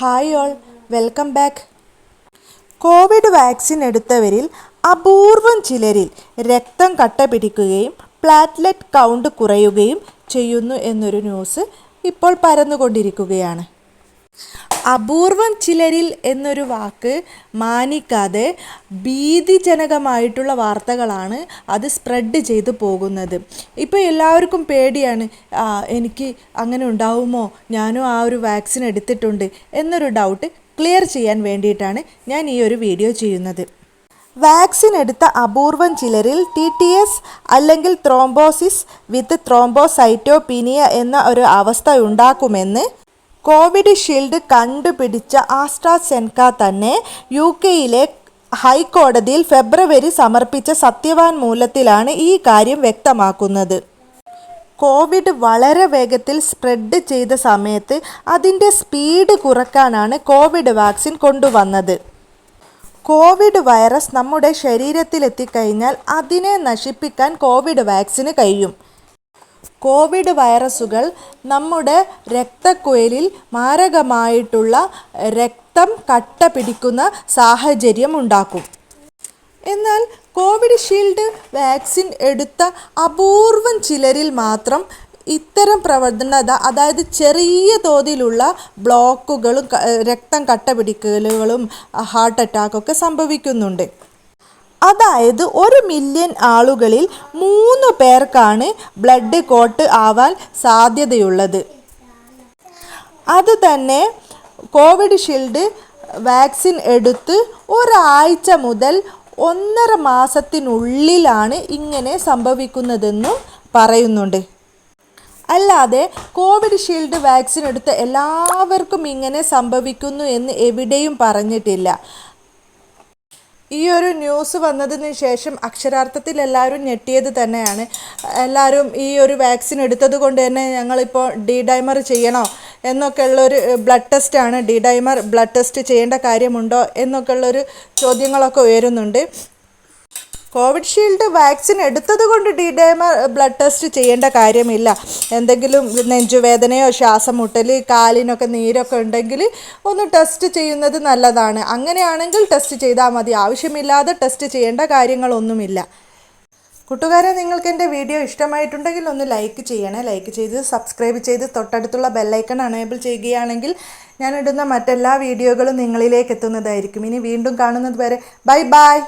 Hi all welcome back covid vaccine എടുത്തവരിൽ അപൂർവം ചിലരിൽ രക്തം കട്ട പിടിക്കുകയും പ്ലാറ്റ്ലെറ്റ് കൗണ്ട് കുറയുകയും ചെയ്യുന്നു എന്നൊരു ന്യൂസ് ഇപ്പോൾ പരന്നുകൊണ്ടിരിക്കുകയാണ്. അപൂർവം ചിലരിൽ എന്നൊരു വാക്ക് മാനിക്കാതെ ഭീതിജനകമായിട്ടുള്ള വാർത്തകളാണ് അത് സ്പ്രെഡ് ചെയ്തു പോകുന്നത്. ഇപ്പോൾ എല്ലാവർക്കും പേടിയാണ് എനിക്ക് അങ്ങനെ ഉണ്ടാവുമോ? ഞാനും ആ ഒരു വാക്സിൻ എടുത്തിട്ടുണ്ട് എന്നൊരു ഡൗട്ട് ക്ലിയർ ചെയ്യാൻ വേണ്ടിയിട്ടാണ് ഞാൻ ഈ ഒരു വീഡിയോ ചെയ്യുന്നത്. വാക്സിൻ എടുത്ത അപൂർവം ചിലരിൽ ടി ടി എസ് അല്ലെങ്കിൽ ത്രോംബോസിസ് വിത്ത് ത്രോംബോസൈറ്റോപീനിയ എന്ന ഒരു അവസ്ഥ ഉണ്ടാക്കുമെന്ന് കോവിഡ് ഷീൽഡ് കണ്ടുപിടിച്ച ആസ്ട്രാസെൻക തന്നെ യു കെയിലെ ഹൈക്കോടതിയിൽ ഫെബ്രുവരി സമർപ്പിച്ച സത്യവാങ്മൂലത്തിലാണ് ഈ കാര്യം വ്യക്തമാക്കുന്നത്. കോവിഡ് വളരെ വേഗത്തിൽ സ്പ്രെഡ് ചെയ്ത സമയത്ത് അതിന്റെ സ്പീഡ് കുറക്കാനാണ് കോവിഡ് വാക്സിൻ കൊണ്ടുവന്നത്. കോവിഡ് വൈറസ് നമ്മുടെ ശരീരത്തിലെത്തിക്കഴിഞ്ഞാൽ അതിനെ നശിപ്പിക്കാൻ കോവിഡ് വാക്സിന് കഴിയും. കോവിഡ് വൈറസുകൾ നമ്മുടെ രക്തക്കുഴലിൽ മാരകമായിട്ടുള്ള രക്തം കട്ട പിടിക്കുന്ന സാഹചര്യം ഉണ്ടാക്കും. എന്നാൽ കോവിഡ് ഷീൽഡ് വാക്സിൻ എടുത്ത അപൂർവം ചിലരിൽ മാത്രം ഇത്തരം പ്രവർത്തനത അതായത് ചെറിയ തോതിലുള്ള ബ്ലോക്കുകളും രക്തം കട്ട പിടിക്കലുകളും ഹാർട്ട് അറ്റാക്കൊക്കെ സംഭവിക്കുന്നുണ്ട്. അതായത് ഒരു മില്യൺ ആളുകളിൽ മൂന്ന് പേർക്കാണ് ബ്ലഡ് കോട്ട് ആവാൻ സാധ്യതയുള്ളത്. അതുതന്നെ കോവിഡ് ഷീൽഡ് വാക്സിൻ എടുത്ത് ഒരാഴ്ച മുതൽ ഒന്നര മാസത്തിനുള്ളിലാണ് ഇങ്ങനെ സംഭവിക്കുന്നതെന്നും പറയുന്നുണ്ട്. അല്ലാതെ കോവിഡ് ഷീൽഡ് വാക്സിൻ എടുത്ത എല്ലാവർക്കും ഇങ്ങനെ സംഭവിക്കുന്നു എന്ന് എവിടെയും പറഞ്ഞിട്ടില്ല. ഈ ഒരു ന്യൂസ് വന്നതിന് ശേഷം അക്ഷരാർത്ഥത്തിൽ എല്ലാവരും ഞെട്ടിയത് തന്നെയാണ്. എല്ലാവരും ഈ ഒരു വാക്സിൻ എടുത്തത് കൊണ്ട് തന്നെ ഞങ്ങളിപ്പോൾ ഡി ഡൈമർ ചെയ്യണോ എന്നൊക്കെ ഉള്ളൊരു ബ്ലഡ് ടെസ്റ്റാണ് ഡി ഡൈമർ ബ്ലഡ് ടെസ്റ്റ് ചെയ്യേണ്ട കാര്യമുണ്ടോ എന്നൊക്കെ ഉള്ളൊരു ചോദ്യങ്ങളൊക്കെ ഉയരുന്നുണ്ട്. കോവിഡ് ഷീൽഡ് വാക്സിൻ എടുത്തത് കൊണ്ട് ഡി ഡൈമർ ബ്ലഡ് ടെസ്റ്റ് ചെയ്യേണ്ട കാര്യമില്ല. എന്തെങ്കിലും നെഞ്ചുവേദനയോ ശ്വാസം മുട്ടൽ കാലിനൊക്കെ നീരൊക്കെ ഉണ്ടെങ്കിൽ ഒന്ന് ടെസ്റ്റ് ചെയ്യുന്നത് നല്ലതാണ്. അങ്ങനെയാണെങ്കിൽ ടെസ്റ്റ് ചെയ്താൽ മതി. ആവശ്യമില്ലാതെ ടെസ്റ്റ് ചെയ്യേണ്ട കാര്യങ്ങളൊന്നുമില്ല. കൂട്ടുകാരെ നിങ്ങൾക്ക് എന്റെ വീഡിയോ ഇഷ്ടമായിട്ടുണ്ടെങ്കിൽ ഒന്ന് ലൈക്ക് ചെയ്യണേ. ലൈക്ക് ചെയ്ത് സബ്സ്ക്രൈബ് ചെയ്ത് തൊട്ടടുത്തുള്ള ബെല്ലൈക്കൺ അണേബിൾ ചെയ്യുകയാണെങ്കിൽ ഞാനിടുന്ന മറ്റെല്ലാ വീഡിയോകളും നിങ്ങളിലേക്ക് എത്തുന്നതായിരിക്കും. ഇനി വീണ്ടും കാണുന്നത് വരെ ബൈ ബൈ.